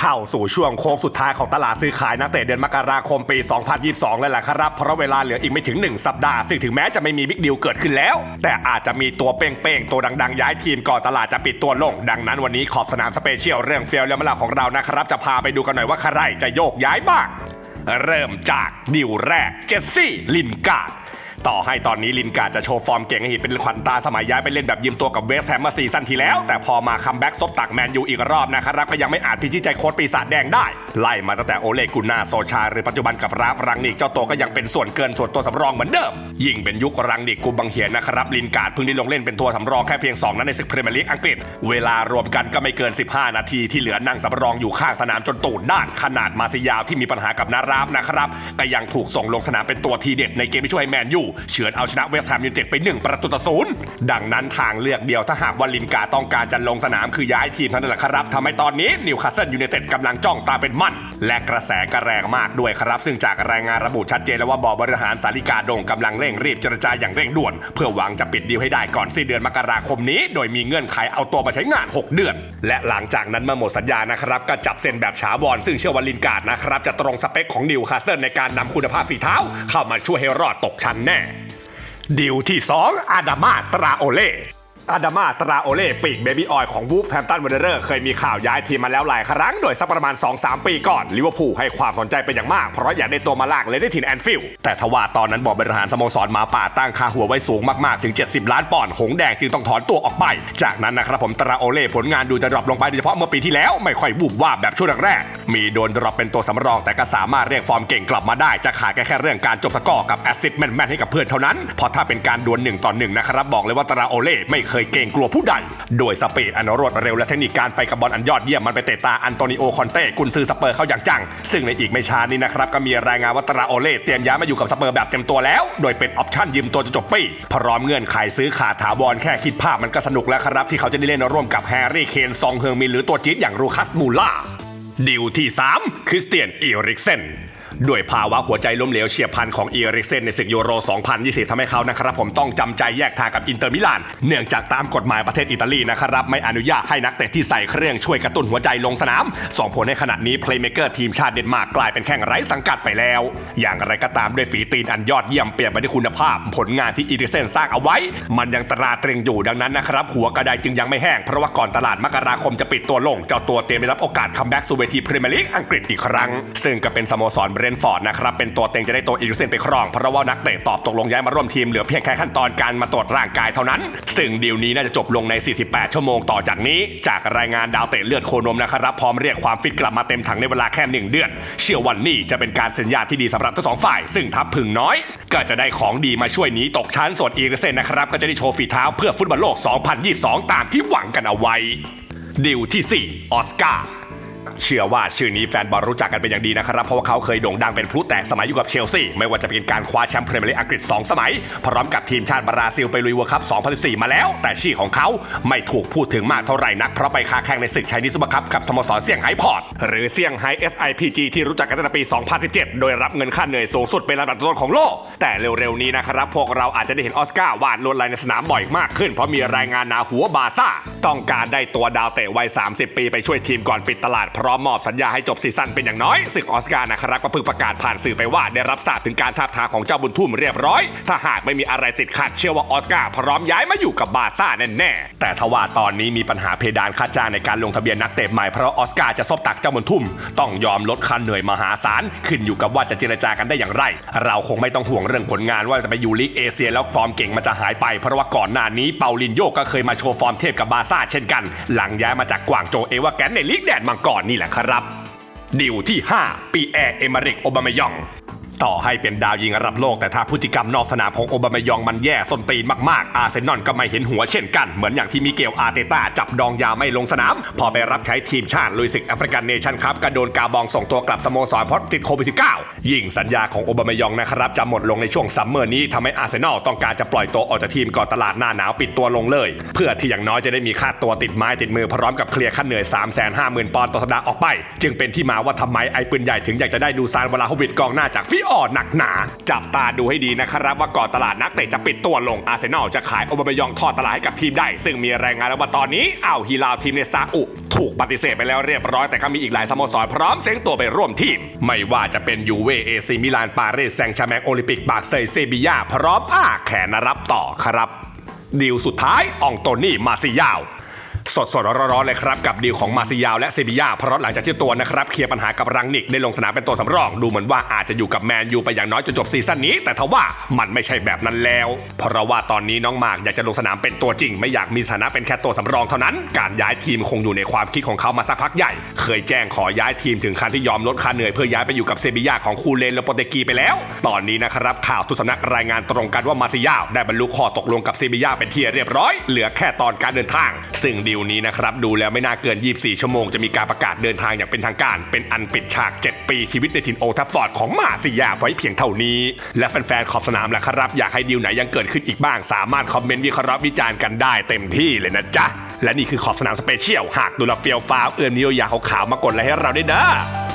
เข้าสู่ช่วงโค้งสุดท้ายของตลาดซื้อขายนักเตะเดือนมกราคมปี 2022 แล้วแหละครับ เพราะเวลาเหลืออีกไม่ถึง 1 สัปดาห์ ซึ่งถึงแม้จะไม่มีบิ๊กดีลเกิดขึ้นแล้ว แต่อาจจะมีตัวเป้งๆ ตัวดังๆ ย้ายทีมก่อนตลาดจะปิดตัวลง ดังนั้นวันนี้ขอบสนามสเปเชียลเรื่องเฟียลและมะลาของเรานะครับ จะพาไปดูกันหน่อยว่าใครจะโยกย้ายบ้างเริ่มจากดิวแรกเจสซี่ลินการ์ด ต่อให้ตอนนี้ลินการ์ดจะโชว์ฟอร์มเก่งให้เห็นเป็นขวัญตาสมัยย้ายไปเล่นแบบยืมตัวกับเวสแฮมมาซีซั่นที่แล้ว แต่พอมาคัมแบ็กซบตักแมนยูอีกรอบนะครับก็ยังไม่อาจพิชิตใจโค้ชปีศาจแดงได้ ไล่มาตั้งแต่โอเลกุนาโซชา หรือปัจจุบันกับราฟรังนิกเจ้าตัวก็ยังเป็นส่วนเกินส่วนตัวสำรองเหมือนเดิม ยิ่งเป็นยุครังนิกกูบังเหียนนะครับลินการ์ดเพิ่งได้ลงเล่นเป็นตัวสำรองแค่เพียงสองนัดในศึกพรีเมียร์ลีกอังกฤษ เวลารวมกันก็ไม่เกิน 15 นาทีที่เหลือนั่งสำรองอยู่ข้างสนามจนตูดด้านขนาดมาซิยาวที่มีปัญหากับนาราฟนะครับก็ยังถูกส่งลงสนามเป็นตัวทีเด็ดในเกมที่ช่วยให้แมนยูเฉือนเอาชนะเวสต์แฮมยูไนเต็ดไป 1 ประตูต่อศูนย์ดังนั้นทางเลือกเดียวถ้าหากว่าลินกาต้องการจะลงสนามคือย้ายทีมเท่านั้นแหละครับทำให้ตอนนี้นิวคาสเซิลยูไนเต็ดกำลังจ้องตาเป็นมั่นและกระแสกระแรงมากด้วยครับ ซึ่งจากรายงานระบุชัดเจนแล้วว่าบอร์บริหารสาริกาดงกำลังเร่งรีบเจรจาอย่างเร่งด่วน เพื่อหวังจะปิดดีลให้ได้ก่อนสิ้นเดือนมกราคมนี้ โดยมีเงื่อนไขเอาตัวมาใช้งาน 6 เดือน และหลังจากนั้นเมื่อหมดสัญญานะครับก็จับเซ็นแบบฉาวรซึ่งเชื่อว่าลินการ์ดนะครับจะตรงสเปคของนิวคาสเซิลในการนำคุณภาพฝีเท้า เข้ามาช่วยให้รอดตกชั้นแน่ดีลที่ 2 อาดามาตราโอเล่ อาดามาตราโอเล่ปีกเบบี้ออยของวูฟแฮมตันวันเดอร์เคยมีข่าวย้ายทีมมาแล้วหลายครั้ง โดยสักประมาณ 2-3 ปีก่อนลิเวอร์พูลให้ความสนใจเป็นอย่างมาก เพราะอยากได้ตัวมาลากเลยได้ถิ่นแอนฟิลด์แต่ทว่าตอนนั้นบอร์ดบริหารสโมสรมาป่าตั้งค่าหัวไว้สูงมากๆ ถึง 70 ล้านปอนด์หงแดงจึงต้องถอนตัวออกไป จากนั้นนะครับผมตราโอเล่ผลงานดูจะดรอปลงไปโดยเฉพาะเมื่อปีที่แล้วไม่ค่อยบูบวาบแบบช่วงแรกมีโดนดรอปเป็นตัวสำรอง แต่ก็สามารถเรียกฟอร์มเก่งกลับมาได้จะขาดแค่แค่เรื่องการจบสกอร์กับแอสซิสต์แมนๆให้กับเพื่อนเท่านั้นเพราะถ้าเป็นการดวลหนึ่งต่อหนึ่งนะครับบอกเลยว่าตราโอเล่ไม่เคยเกรงกลัวผู้ใด โดยสปีดอันรวดเร็วและเทคนิคการไปกับบอลอันยอดเยี่ยมมันไปเตะตาอันโตนิโอคอนเต้กุนซือสเปอร์เข้าอย่างจัง ซึ่งในอีกไม่ช้านี้นะครับก็มีรายงานว่าตราโอเล่เตรียมย้ายมาอยู่กับสเปอร์แบบเต็มตัวแล้ว โดยเป็นออปชั่นยืมตัวจนจบปีพร้อมเงื่อนไขซื้อขาดถาวรแค่คิดภาพมันก็สนุกแล้วครับที่เขาจะได้เล่นร่วมกับแฮร์รี่เคนซองเฮองมินหรือตัวจี๊ดอย่างรูคัสมูล่าดิวที่ 3 คริสเตียนอีริกเซน ด้วยภาวะหัวใจล้มเหลวเฉียบพลันของเอริกเซนในศึกยูโร 2020ทำให้เขานะครับผมต้องจำใจแยกทางกับอินเตอร์มิลาน เนื่องจากตามกฎหมายประเทศอิตาลีนะครับไม่อนุญาตให้นักเตะที่ใส่เครื่องช่วยกระตุ้นหัวใจลงสนาม ส่งผลให้ขณะนี้เพลย์เมเกอร์ทีมชาติเดนมาร์กกลายเป็นแข่งไร้สังกัดไปแล้ว อย่างไรก็ตามด้วยฝีตีนอันยอดเยี่ยมเปลี่ยนไปด้วยคุณภาพ ผลงานที่อีริกเซนสร้างเอาไว้ มันยังตราตรึงอยู่ดังนั้นนะครับหัวกระไดจึงยังไม่แห้งเพราะว่าก่อนตลาดมกราคมจะปิดตัวลงเจ้าตัวเตรียมได้รับโอกาสคัมแบ็กสู่เวทีพรีเมียร์ลีกอังกฤษอีกครั้ง ซึ่งก็เป็นสโมสรเบรนฟอร์ดนะครับเป็นตัวเต็งจะได้ตัวอีริกเซนไปครอง เพราะว่านักเตะตอบตกลงย้ายมาร่วมทีมเหลือเพียงแค่ขั้นตอนการมาตรวจร่างกายเท่านั้น ซึ่งดีลนี้น่าจะจบลงใน 48 ชั่วโมงต่อจากนี้ จากรายงานดาวเตะเลือดโคนมนะครับพร้อมเรียกความฟิตกลับมาเต็มถังในเวลาแค่หนึ่งเดือน เชื่อวันนี้จะเป็นการสัญญาที่ดีสำหรับทั้งสองฝ่าย ซึ่งทัพพึงน้อย ก็จะได้ของดีมาช่วยหนีตกชั้นส่วนอีริกเซนนะครับก็จะได้โชว์ฝีเท้าเพื่อฟุตบอลโลก 2022 ตามที่หวังกันเอาไว้ดิวที่ 4 ออสการ์ เชื่อว่าชื่อนี้แฟนบอลรู้จักกันเป็นอย่างดีนะครับ เพราะว่าเขาเคยโด่งดังเป็นพลุแตกสมัยอยู่กับเชลซีไม่ว่าจะเป็นการคว้าแชมป์พรีเมียร์ลีกอังกฤษ 2 สมัย พร้อมกับทีมชาติบราซิลไปลุยเวิร์คัพ 2014 มาแล้ว แต่ชื่อของเขาไม่ถูกพูดถึงมากเท่าไหร่นัก เพราะไปค้าแข่งในศึกไชนีสบัคัพกับสโมสรเซี่ยงไฮ้พอร์ตหรือเซี่ยงไฮ้ SIPG ที่รู้จักกันตั้งแต่ปี 2017 โดยรับเงินค่าเหนื่อยสูงสุดเป็นระดับต้นของโลก แต่เร็วๆนี้นะครับพวกเราอาจจะได้เห็นออสการ์วาดลวดลายในสนามบ่อยมากขึ้นเพราะมีรายงานนาหัวบาซ่า ต้องการได้ตัวดาวเตะวัย 30 ปีไปช่วยทีมก่อนปิดตลาดพร้อมมอบสัญญาให้จบซีซั่นเป็นอย่างน้อยศึกออสการ์นะครับก็เพิ่งประกาศผ่านสื่อไปว่าได้รับทราบถึงการทาบทามของเจ้าบุญทุ่มเรียบร้อย ถ้าหากไม่มีอะไรติดขัดเชื่อว่าออสการ์พร้อมย้ายมาอยู่กับบาซ่าแน่ๆแต่ทว่าตอนนี้มีปัญหาเพดานค่าจ้างในการลงทะเบียนนักเตะใหม่เพราะออสการ์จะซบตักเจ้าบุญทุ่ม ต้องยอมลดค่าเหนื่อยมหาศาลขึ้นอยู่กับว่าจะเจรจากันได้อย่างไร เราคงไม่ต้องห่วงเรื่องผลงานว่าจะไปยู่ลีกเอเชียแล้วฟอร์มเก่งมันจะหายไปเพราะว่าก่อนหน้านี้เปาลินโยก็เคยมาโชว์ฟอร์มเทพกับบาซ่าเช่นกัน หลังย้ายมาจากกวางโจเอวาแกนในลีกแดนมังกรนี่แหละครับ ดิวที่ 5 ปีแอร์เอมาริกโอบามายอง ต่อให้เป็นดาวยิงระดับโลกแต่ถ้าพฤติกรรมนอกสนามของโอบามายองมันแย่ส้นตีนมากๆ อาร์เซนอลก็ไม่เห็นหัวเช่นกัน เหมือนอย่างที่มิเกลอาร์เตต้าจับดองยาไม่ลงสนาม พอไปรับใช้ทีมชาติลุยศึกแอฟริกันเนชั่นครับก็โดนกาบองส่งตัวกลับสโมสรเพราะติดโควิด -19 ยิ่งสัญญาของโอบามายองนะครับจะหมดลงในช่วงซัมเมอร์นี้ทำให้อาร์เซนอลต้องการจะปล่อยตัวออกจากทีมก่อนตลาดหน้าหนาวปิดตัวลงเลย เพื่อที่อย่างน้อยจะได้มีค่าตัวติดไม้ติดมือพร้อมกับเคลียร์ค่าเหนื่อย 3 5 0 0 0 0ปอนด์ต่อสัปดาห์ออกไป จึงเป็นที่มาว่าทำไมไอ้ปืนใหญ่ถึงอยากจะได้ดูซานวลาโฮวิดกองหน้าจากฟิอ่อนหนักหนา จับตาดูให้ดีนะครับว่าก่อนตลาดนักเตะจะปิดตัวลงอาร์เซนอลจะขายโอบามายองทอดตลาดให้กับทีมได้ ซึ่งมีรายงานแล้วว่าตอนนี้อ้าวฮิลาลทีมในซาอุ ถูกปฏิเสธไปแล้วเรียบร้อยแต่ก็มีอีกหลายสโมสรพร้อมเซ็งตัวไปร่วมทีม ไม่ว่าจะเป็นยูเวเอซีมิลานปารีสแซงต์แชร์แมงโอลิมปิกบาร์เซย์เซบียาพร้อมอ้าแขนรับต่อครับดีลสุดท้ายอองโตนี่มาซิยาว สดสดๆร้อนๆเลยครับ กับดีลของมาซิยาวและเซบียาเพราะหลังจากที่ตัวนะครับเคลียร์ปัญหากับรังนิกได้ลงสนามเป็นตัวสำรอง ดูเหมือนว่าอาจจะอยู่กับแมนยูไปอย่างน้อยจนจบซีซั่นนี้ แต่ทว่ามันไม่ใช่แบบนั้นแล้ว เพราะว่าตอนนี้น้องมากอยากจะลงสนามเป็นตัวจริง ไม่อยากมีสถานะเป็นแค่ตัวสำรองเท่านั้น การย้ายทีมคงอยู่ในความคิดของเขามาสักพักใหญ่ เคยแจ้งขอย้ายทีมถึงขั้นที่ยอมลดค่าเหนื่อยเพื่อย้ายไปอยู่กับเซบียาของคูเลนโลโปเตกีไปแล้ว ตอนนี้นะครับข่าวทุกสำนักรายงานตรงกันว่ามาซิยาวได้บรรลุข้อตกลงกับเซบียาเป็นที่เรียบร้อย เหลือแค่ตอนการเดินทาง ซึ่งดีวนี้นะครับดูแล้วไม่น่าเกิน 24 ชั่วโมงจะมีการประกาศเดินทางอย่างเป็นทางการ เป็นอันปิดฉาก 7 ปีชีวิตในถิ่นโอทัฟฟอร์ดของมาซิยาไว้เพียงเท่านี้ และแฟนๆขอบสนามแหละครับ อยากให้ดีลไหนยังเกิดขึ้นอีกบ้าง สามารถคอมเมนต์วิเคราะห์วิจารณ์กันได้เต็มที่เลยนะจ๊ะและนี่คือขอบสนามสเปเชียลหากดูแลเฟียวฟ้าวเอื้อนนิยยาขาวๆมากดไลค์ให้เราได้วยเด้อ